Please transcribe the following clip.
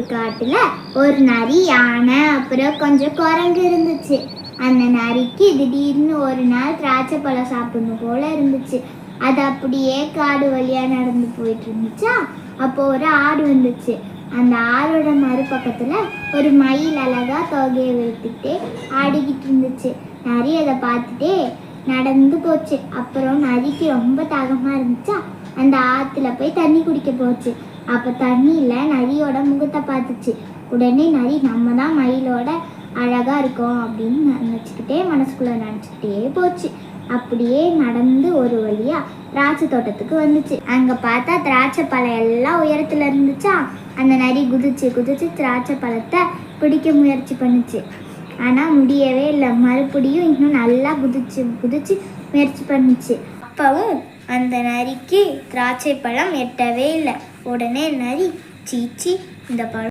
காட்டுல ஒரு நரி யானை அப்புறம் கொஞ்சம் குரங்கு இருந்துச்சு. அந்த நரிக்கு திடீர்னு ஒரு நாள் திராட்சை பழம் சாப்பிடணும் போல இருந்துச்சு. அது அப்படியே காடு வழியா நடந்து போயிட்டு இருந்துச்சா? அப்போ ஒரு ஆடு வந்துச்சு. அந்த ஆடோட மறுபக்கத்துல ஒரு மயில் அழகா தொகையை வைத்துக்கிட்டே ஆடிக்கிட்டு இருந்துச்சு. நரி அதை பார்த்துட்டே நடந்து போச்சு. அப்புறம் நரிக்கு ரொம்ப தாகமா இருந்துச்சா? அந்த ஆத்துல போய் தண்ணி குடிக்க போச்சு. அப்போ தண்ணியில் நரியோட முகத்தை பார்த்துச்சு. உடனே நரி நம்ம தான் மயிலோட அழகாக இருக்கோம் அப்படின்னு நினச்சிக்கிட்டே மனசுக்குள்ளே நினச்சிக்கிட்டே போச்சு. அப்படியே நடந்து ஒரு வழியாக திராட்சை தோட்டத்துக்கு வந்துச்சு. அங்கே பார்த்தா திராட்சை பழம் எல்லாம் உயரத்தில் இருந்துச்சா? அந்த நரி குதிச்சு குதிச்சு திராட்சை பழத்தை பிடிக்க முயற்சி பண்ணுச்சு. ஆனால் முடியவே இல்லை. மறுபடியும் இன்னும் நல்லா குதிச்சு குதிச்சு முயற்சி பண்ணுச்சு. அப்பவும் அந்த நரிக்கு திராட்சை பழம் எட்டவே இல்லை. உடனே நரி சீச்சி இந்த பழம்